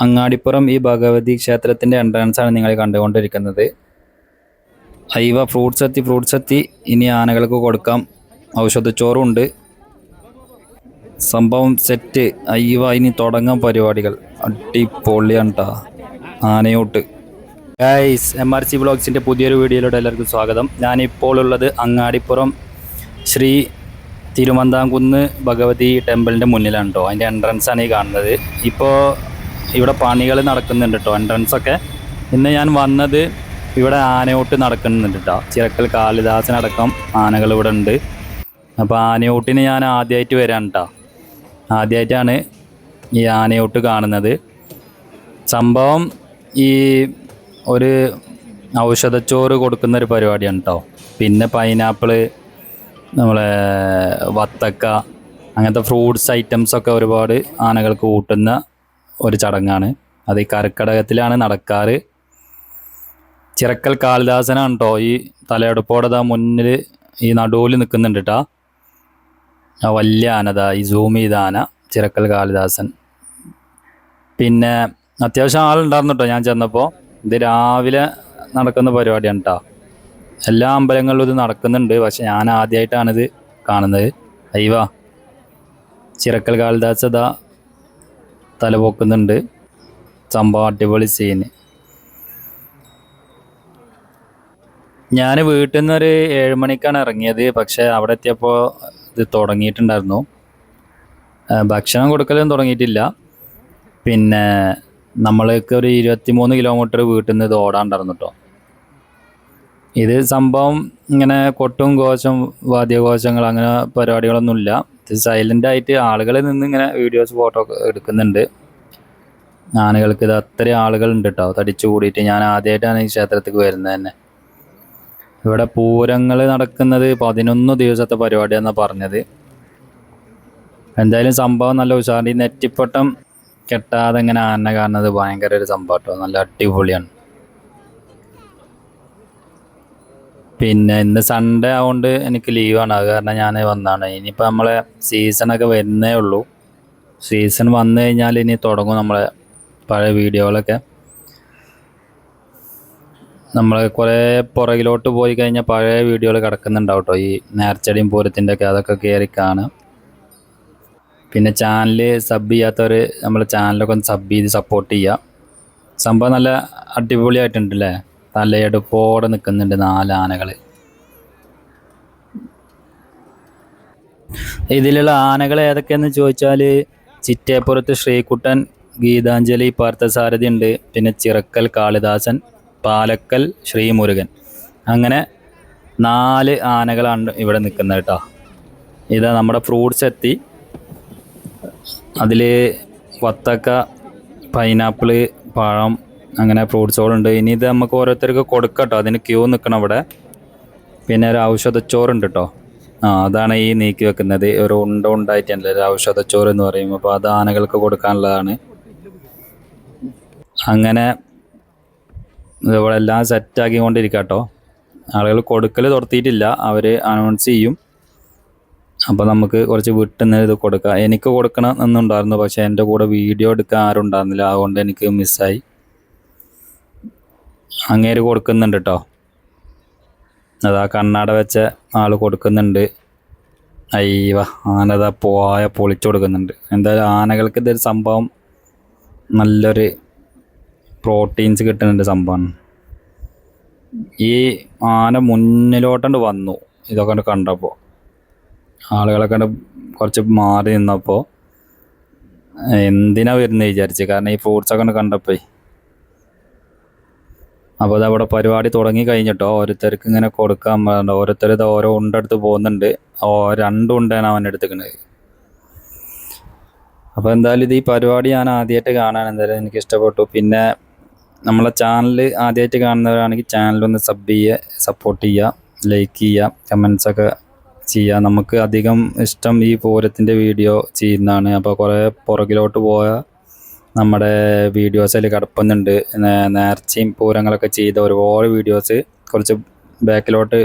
അങ്ങാടിപ്പുറം ഈ ഭഗവതി ക്ഷേത്രത്തിന്റെ എൻട്രൻസ് ആണ് നിങ്ങൾ കണ്ടുകൊണ്ടിരിക്കുന്നത്. അയവ ഫ്രൂട്ട്സ് എത്തി ഫ്രൂട്ട്സ് എത്തി. ഇനി ആനകൾക്ക് കൊടുക്കാം. ഔഷധച്ചോറുണ്ട്. സംഭവം സെറ്റ് അയ്യവ ഇനി തുടങ്ങാം പരിപാടികൾ. അടിപൊളിയാണ് ട്ടാ. ആനയോട്ട്. ഗൈസ് എം ആർ സി ബ്ലോഗ്സിന്റെ പുതിയൊരു വീഡിയോയിലൂടെ എല്ലാവർക്കും സ്വാഗതം. ഞാനിപ്പോൾ ഉള്ളത് അങ്ങാടിപ്പുറം ശ്രീ തിരുവന്താംകുന്ന് ഭഗവതി ടെമ്പിളിന്റെ മുന്നിലാണ് കേട്ടോ അതിന്റെ എൻട്രൻസാണ് ഈ കാണുന്നത്. ഇപ്പോൾ ഇവിടെ പണികൾ നടക്കുന്നുണ്ട് കേട്ടോ എൻട്രൻസ് ഒക്കെ. ഇന്ന് ഞാൻ വന്നത് ഇവിടെ ആനയോട്ട് നടക്കുന്നുണ്ട് കേട്ടോ ചിറക്കൽ കാളിദാസനടക്കം ആനകൾ ഇവിടെ ഉണ്ട്. അപ്പോൾ ആനയോട്ടിന് ഞാൻ ആദ്യമായിട്ട് വരാൻ കേട്ടോ ആദ്യമായിട്ടാണ് ഈ ആനയോട്ട് കാണുന്നത്. സംഭവം ഈ ഒരു ഔഷധച്ചോറ് കൊടുക്കുന്ന ഒരു പരിപാടിയാണ് കേട്ടോ പിന്നെ പൈനാപ്പിൾ നമ്മളെ വത്തക്ക അങ്ങനത്തെ ഫ്രൂട്ട്സ് ഐറ്റംസ് ഒക്കെ ഒരുപാട് ആനകൾക്ക് കൂട്ടുന്ന ഒരു ചടങ്ങാണ്. അത് ഈ കർക്കടകത്തിലാണ് നടക്കാറ്. ചിറക്കൽ കാളിദാസനാണ് കേട്ടോ ഈ തലയെടുപ്പോടെ താ മുന്നിൽ ഈ നടുവിൽ നിൽക്കുന്നുണ്ട് കേട്ടോ ആ വലിയ ആനതാ ഈ സൂം ചെയ്ത ആന ചിറക്കൽ കാളിദാസൻ. പിന്നെ അത്യാവശ്യം ആളുണ്ടായിരുന്നു കേട്ടോ ഞാൻ ചെന്നപ്പോൾ ഇത് രാവിലെ നടക്കുന്ന പരിപാടിയാണ് കേട്ടോ എല്ലാ അമ്പലങ്ങളിലും ഇത് നടക്കുന്നുണ്ട്. പക്ഷെ ഞാൻ ആദ്യമായിട്ടാണിത് കാണുന്നത്. അയ്യവാ ചിറക്കൽ കാളിദാസ് തലപൊക്കുന്നുണ്ട്. സംഭവം അടിപൊളി സീന് ഞാൻ വീട്ടിൽ നിന്ന് ഒരു ഏഴ് മണിക്കാണ് ഇറങ്ങിയത്. പക്ഷെ അവിടെ എത്തിയപ്പോൾ ഇത് തുടങ്ങിയിട്ടുണ്ടായിരുന്നു. ഭക്ഷണം കൊടുക്കലൊന്നും തുടങ്ങിയിട്ടില്ല. പിന്നെ നമ്മൾക്ക് ഒരു ഇരുപത്തി മൂന്ന് കിലോമീറ്റർ വീട്ടിൽ നിന്ന് ഇത് ഓടാണ്ടായിരുന്നു കേട്ടോ ഇത് സംഭവം ഇങ്ങനെ കൊട്ടും കോശം വാദ്യഘോഷങ്ങൾ അങ്ങനെ പരിപാടികളൊന്നുമില്ല. ഇത് സൈലന്റ് ആയിട്ട് ആളുകളിൽ നിന്ന് ഇങ്ങനെ വീഡിയോസ് ഫോട്ടോ എടുക്കുന്നുണ്ട്. ആനകൾക്ക് ഇത് അത്രയും ആളുകളുണ്ട് കേട്ടോ തടിച്ചു കൂടിയിട്ട് ഞാൻ ആദ്യമായിട്ടാണ് ഈ ക്ഷേത്രത്തിലേക്ക് വരുന്നത് തന്നെ. ഇവിടെ പൂരങ്ങൾ നടക്കുന്നത് പതിനൊന്ന് ദിവസത്തെ പരിപാടിയാണെന്നാണ് പറഞ്ഞത്. എന്തായാലും സംഭവം നല്ല ഉഷാറിന്റെ നെറ്റിപ്പട്ടം കെട്ടാതെ ഇങ്ങനെ ആന കാണുന്നത് ഭയങ്കര ഒരു സംഭവം കേട്ടോ നല്ല അടിപൊളിയാണ്. പിന്നെ ഇന്ന് സൺഡേ ആയതുകൊണ്ട് എനിക്ക് ലീവാണ് അത് കാരണം ഞാൻ വന്നതാണ്. ഇനിയിപ്പോൾ നമ്മളെ സീസണൊക്കെ വരുന്നേ ഉള്ളൂ. സീസൺ വന്നു കഴിഞ്ഞാൽ ഇനി തുടങ്ങും നമ്മളെ പഴയ വീഡിയോകളൊക്കെ നമ്മൾ കുറേ പുറകിലോട്ട് പോയി കഴിഞ്ഞാൽ പഴയ വീഡിയോകൾ കിടക്കുന്നുണ്ടാവും കേട്ടോ ഈ നേർച്ചടിയും പൂരത്തിന്റെ ഒക്കെ അതൊക്കെ കയറി കാണാം. പിന്നെ ചാനൽ സബ് ചെയ്യാത്തവർ നമ്മളെ ചാനലൊക്കെ ഒന്ന് സബ് ചെയ്ത് സപ്പോർട്ട് ചെയ്യുക സംഭവം നല്ല അടിപൊളിയായിട്ടുണ്ടല്ലേ തലയെടുപ്പോടെ നിൽക്കുന്നുണ്ട് നാല് ആനകൾ ഇതിലുള്ള ആനകൾ ഏതൊക്കെയെന്ന് ചോദിച്ചാൽ ചിറ്റേപ്പുറത്ത് ശ്രീകുട്ടൻ ഗീതാഞ്ജലി പാർത്ഥസാരഥി ഉണ്ട്. പിന്നെ ചിറക്കൽ കാളിദാസൻ പാലക്കൽ ശ്രീമുരുകൻ. അങ്ങനെ നാല് ആനകളാണ് ഇവിടെ നിൽക്കുന്നത് കേട്ടോ. ഇതാ നമ്മുടെ ഫ്രൂട്ട്സ് എത്തി. അതിൽ വത്തക്ക പൈനാപ്പിൾ പഴം അങ്ങനെ ഫ്രൂട്ട്സ് ഉണ്ട് ഇനി ഇത് നമുക്ക് ഓരോരുത്തർക്ക് കൊടുക്കാം കേട്ടോ അതിന് ക്യൂ നിൽക്കണം അവിടെ. പിന്നെ ഒരു ഔഷധച്ചോറുണ്ട് കേട്ടോ ആ അതാണ് ഈ നീക്കി വെക്കുന്നത്. ഒരു ഉണ്ട ഉണ്ടായിട്ടല്ല ഒരു ഔഷധച്ചോറ് എന്ന് പറയും. അപ്പോൾ അത് ആനകൾക്ക് കൊടുക്കാനുള്ളതാണ്. അങ്ങനെ ഇതുപോലെ എല്ലാം സെറ്റാക്കി കൊണ്ടിരിക്കുക കേട്ടോ ആളുകൾ കൊടുക്കൽ തുടർത്തിയിട്ടില്ല അവർ അനൗൺസ് ചെയ്യും. അപ്പോൾ നമുക്ക് കുറച്ച് വിട്ടുന്ന ഇത് കൊടുക്കാം. എനിക്ക് കൊടുക്കണം എന്നുണ്ടായിരുന്നു. പക്ഷേ എന്റെ കൂടെ വീഡിയോ എടുക്കാൻ ആരും ഉണ്ടായിരുന്നില്ല അതുകൊണ്ട് എനിക്ക് മിസ്സായി അങ്ങേര് കൊടുക്കുന്നുണ്ട് കേട്ടോ അതാ കണ്ണാട വെച്ച ആൾ കൊടുക്കുന്നുണ്ട്. അയ്യവ ആനതാ പോയ പൊളിച്ചു കൊടുക്കുന്നുണ്ട്. എന്തായാലും ആനകൾക്ക് ഇതൊരു സംഭവം നല്ലൊരു പ്രോട്ടീൻസ് കിട്ടുന്നുണ്ട് സംഭവമാണ്. ഈ ആന മുന്നിലോട്ടുണ്ട് വന്നു. ഇതൊക്കെ കണ്ട് കണ്ടപ്പോൾ ആളുകളൊക്കെ കണ്ട് കുറച്ച് മാറി നിന്നപ്പോൾ എന്തിനാ വരുന്നത് വിചാരിച്ച്. കാരണം ഈ ഫ്രൂട്ട്സൊക്കെ കണ്ട് കണ്ടപ്പോഴേ അപ്പോൾ അതവിടെ പരിപാടി തുടങ്ങി കഴിഞ്ഞിട്ടോ ഓരോരുത്തർക്ക് ഇങ്ങനെ കൊടുക്കാൻ പറഞ്ഞിട്ട് ഓരോരുത്തർ ഇത് ഓരോ ഉണ്ടെടുത്ത് പോകുന്നുണ്ട്. ഓ രണ്ട് ഉണ്ടാണ് അവൻ എടുത്തിക്കുന്നത് അപ്പോൾ എന്തായാലും ഇത് ഈ പരിപാടി ഞാൻ ആദ്യമായിട്ട് കാണാൻ എന്തായാലും എനിക്ക് ഇഷ്ടപ്പെട്ടു. പിന്നെ നമ്മളെ ചാനൽ ആദ്യമായിട്ട് കാണുന്നവരാണെങ്കിൽ ചാനൽ ഒന്ന് സബ് ചെയ്യുക സപ്പോർട്ട് ചെയ്യുക ലൈക്ക് ചെയ്യുക കമൻസൊക്കെ ചെയ്യുക. നമുക്ക് അധികം ഇഷ്ടം ഈ പൂരത്തിന്റെ വീഡിയോ ചെയ്യുന്നതാണ്. അപ്പോൾ കുറേ പുറകിലോട്ട് പോയ നമ്മുടെ വീഡിയോസിൽ കിടപ്പുന്നുണ്ട്. നേർച്ചയും പൂരങ്ങളൊക്കെ ചെയ്ത ഒരുപാട് വീഡിയോസ് കുറച്ച് ബാക്കിലോട്ട്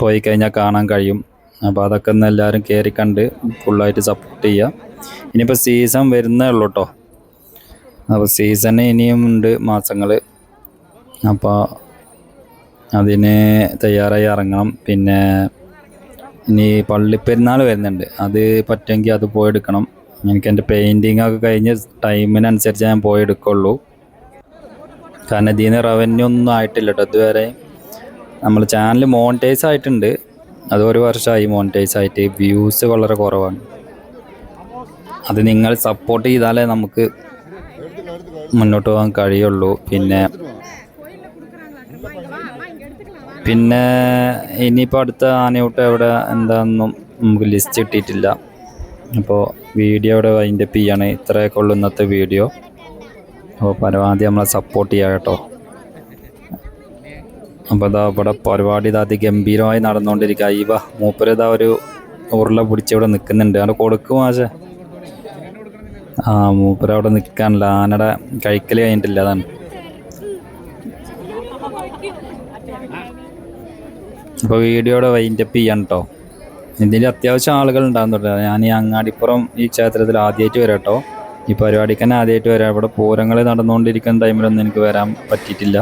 പോയി കഴിഞ്ഞാൽ കാണാൻ കഴിയും. അപ്പോൾ അതൊക്കെ ഒന്ന് എല്ലാവരും കയറി കണ്ട് ഫുള്ളായിട്ട് സപ്പോർട്ട് ചെയ്യുക ഇനിയിപ്പോൾ സീസൺ വരുന്നേ ഉള്ളൂ കേട്ടോ അപ്പോൾ സീസൺ ഇനിയും ഉണ്ട് മാസങ്ങൾ അപ്പോൾ അതിന് തയ്യാറായി ഇറങ്ങണം. പിന്നെ ഇനി പള്ളിപ്പെരുന്നാൾ വരുന്നുണ്ട്. അത് പറ്റുമെങ്കിൽ അത് പോയി എടുക്കണം. എനിക്ക് എന്റെ പെയിന്റിങ് ഒക്കെ കഴിഞ്ഞ് ടൈമിനനുസരിച്ച് ഞാൻ പോയി എടുക്കുള്ളൂ കാരണം ഇതിൽ നിന്ന് റവന്യൂ ഒന്നും ആയിട്ടില്ല കേട്ടോ ഇതുവരെ നമ്മൾ ചാനൽ മോണിറ്റൈസ് ആയിട്ടുണ്ട്. അത് ഒരു വർഷമായി മോണിറ്റൈസ് ആയിട്ട്. വ്യൂസ് വളരെ കുറവാണ്. അത് നിങ്ങൾ സപ്പോർട്ട് ചെയ്താലേ നമുക്ക് മുന്നോട്ട് പോകാൻ കഴിയുള്ളൂ. പിന്നെ പിന്നെ ഇനിയിപ്പോൾ അടുത്ത ആനയൂട്ട് എവിടെ എന്താണെന്നും നമുക്ക് ലിസ്റ്റ് കിട്ടിയിട്ടില്ല. അപ്പോൾ വീഡിയോയുടെ വൈൻഡ് വൈൻഡപ്പ് ചെയ്യാണ്. ഇത്രയൊക്കെ ഉള്ളു ഇന്നത്തെ വീഡിയോ. അപ്പോൾ പരമാവധി നമ്മളെ സപ്പോർട്ട് ചെയ്യുക കേട്ടോ. അപ്പോൾ ഇതാ ഇവിടെ പരിപാടി ഇതാ അതിഗംഭീരമായി നടന്നുകൊണ്ടിരിക്കുക ഇവ മൂപ്പര് ഇതാ ഒരു ഉരുള പിടിച്ച് ഇവിടെ നിൽക്കുന്നുണ്ട് അവിടെ കൊടുക്കും ആശേ. ആ മൂപ്പര് അവിടെ നിൽക്കാനില്ല ആനയുടെ കഴിക്കൽ കഴിഞ്ഞിട്ടില്ല അതാണ്. അപ്പോൾ വീഡിയോയുടെ വൈൻഡപ്പ് ചെയ്യാൻ കേട്ടോ ഇതിൽ അത്യാവശ്യം ആളുകൾ ഉണ്ടാകുന്നുണ്ട് ഞാൻ ഈ അങ്ങാടിപ്പുറം ഈ ക്ഷേത്രത്തിൽ ആദ്യമായിട്ട് വരാം കേട്ടോ. ഈ പരിപാടിക്ക് തന്നെ ആദ്യമായിട്ട് വരാം. ഇവിടെ പൂരങ്ങൾ നടന്നുകൊണ്ടിരിക്കുന്ന ടൈമിലൊന്നും എനിക്ക് വരാൻ പറ്റിയിട്ടില്ല.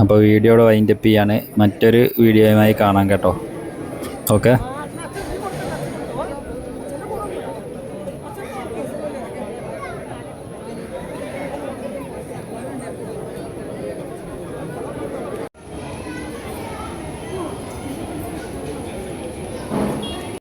അപ്പോൾ വീഡിയോയുടെ വൈൻഡപ്പ് ചെയ്യാണ്. മറ്റൊരു വീഡിയോയുമായി കാണാം കേട്ടോ. ഓക്കെ